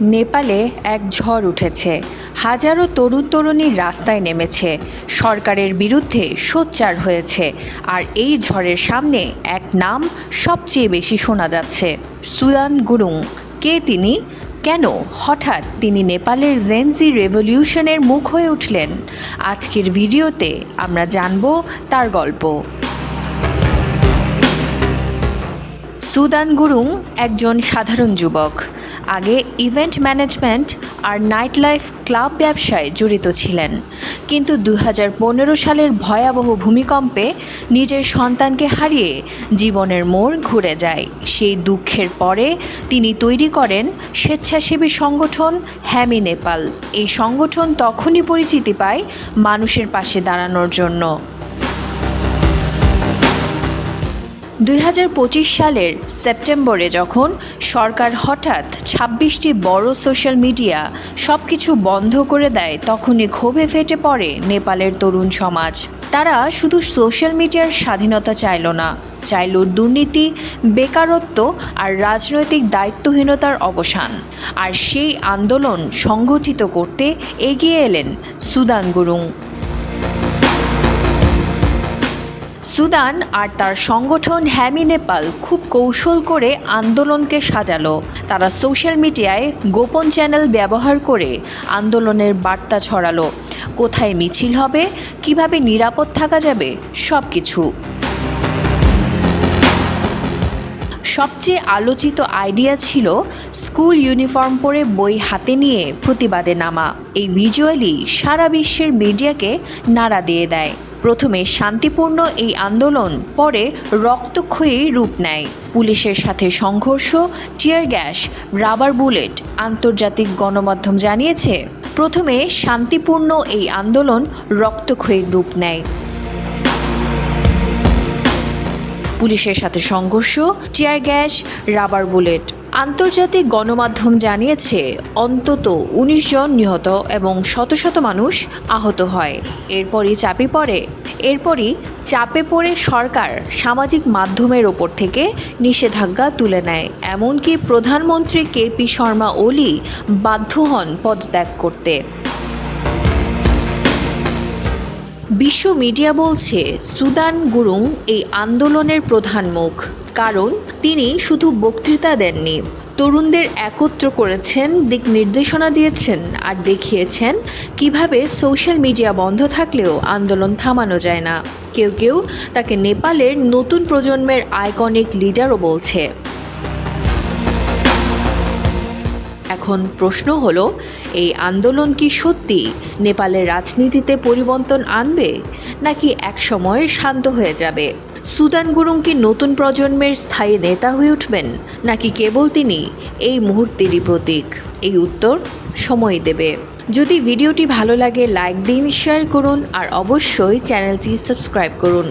নেপালে এক ঝড় উঠেছে। হাজারো তরুণ তরুণী রাস্তায় নেমেছে। সরকারের বিরুদ্ধে সোচ্চার হয়েছে। আর এই ঝড়ের সামনে এক নাম সবচেয়ে বেশি শোনা যাচ্ছে। সুদান গুরুং। কে তিনি? কেন হঠাৎ তিনি নেপালের জেনজি রেভলিউশনের মুখ হয়ে উঠলেন? আজকের ভিডিওতে আমরা জানব তার গল্প। সুদান গুরুং একজন সাধারণ যুবক। আগে ইভেন্ট ম্যানেজমেন্ট আর নাইট লাইফ ক্লাব ব্যবসায় জড়িত ছিলেন। কিন্তু দু হাজার পনেরো সালের ভয়াবহ ভূমিকম্পে নিজের সন্তানকে হারিয়ে জীবনের মোড় ঘুরে যায়। সেই দুঃখের পরে তিনি তৈরি করেন স্বেচ্ছাসেবী সংগঠন হ্যামি নেপাল। এই সংগঠন তখনই পরিচিতি পায় মানুষের পাশে দাঁড়ানোর জন্য। দুই হাজার পঁচিশ সালের সেপ্টেম্বরে যখন সরকার হঠাৎ ছাব্বিশটি বড় সোশ্যাল মিডিয়া সব কিছু বন্ধ করে দেয়, তখনই ক্ষোভে ফেটে পড়ে নেপালের তরুণ সমাজ। তারা শুধু সোশ্যাল মিডিয়ার স্বাধীনতা চাইল না, চাইল দুর্নীতি, বেকারত্ব আর রাজনৈতিক দায়িত্বহীনতার অবসান। আর সেই আন্দোলন সংগঠিত করতে এগিয়ে এলেন সুদান গুরুং। সুদান আর তার সংগঠন হ্যামি নেপাল খুব কৌশল করে আন্দোলনকে সাজালো। তারা সোশ্যাল মিডিয়ায় গোপন চ্যানেল ব্যবহার করে আন্দোলনের বার্তা ছড়ালো। কোথায় মিছিল হবে, কীভাবে নিরাপদ থাকা যাবে সব কিছু সবচেয়ে আলোচিত আইডিয়া ছিল স্কুল ইউনিফর্ম পরে বই হাতে নিয়ে প্রতিবাদে নামা। এই ভিজুয়ালি সারা বিশ্বের মিডিয়াকে নাড়া দিয়ে দেয়। প্রথমে শান্তিপূর্ণ এই আন্দোলন, পরে রক্তক্ষয়ী রূপ নেয়। পুলিশের সাথে সংঘর্ষ, টিয়ার গ্যাস, রাবার বুলেট, আন্তর্জাতিক গণমাধ্যম জানিয়েছে, প্রথমে শান্তিপূর্ণ এই আন্দোলন রক্তক্ষয়ী রূপ নেয়। পুলিশের সাথে সংঘর্ষ, টিয়ার গ্যাস, রাবার বুলেট। আন্তর্জাতিক গণমাধ্যম জানিয়েছে, অন্তত উনিশ জন নিহত এবং শত শত মানুষ আহত হয়। এরপরই চাপে পড়ে। এরপরই চাপে পড়ে সরকার সামাজিক মাধ্যমের ওপর থেকে নিষেধাজ্ঞা তুলে নেয়। এমনকি প্রধানমন্ত্রী কে পি শর্মা ওলি বাধ্য হন পদত্যাগ করতে। বিশ্ব মিডিয়া বলছে, সুদান গুরুং এই আন্দোলনের প্রধান মুখ। কারণ তিনি শুধু বক্তৃতা দেননি, তরুণদের একত্র করেছেন, দিক নির্দেশনা দিয়েছেন আর দেখিয়েছেন কীভাবে সোশ্যাল মিডিয়া বন্ধ থাকলেও আন্দোলন থামানো যায় না। কেউ কেউ তাকে নেপালের নতুন প্রজন্মের আইকনিক লিডারও বলছে। এখন প্রশ্ন হল, এই আন্দোলন কি সত্যি নেপালের রাজনীতিতে পরিবর্তন আনবে, নাকি একসময় শান্ত হয়ে যাবে? সুদান গুরুং কি নতুন প্রজন্মের স্থায়ী নেতা হয়ে উঠবেন, নাকি কেবল তিনি? এই মুহূর্তেরই প্রতীক। এই উত্তর সময় দেবে। যদি ভিডিওটি ভালো লাগে, লাইক দিন, শেয়ার করুন, আর অবশ্যই চ্যানেলটি সাবস্ক্রাইব করুন।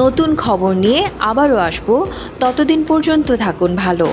নতুন খবর নিয়ে আবারও আসব। ততদিন পর্যন্ত থাকুন ভালো।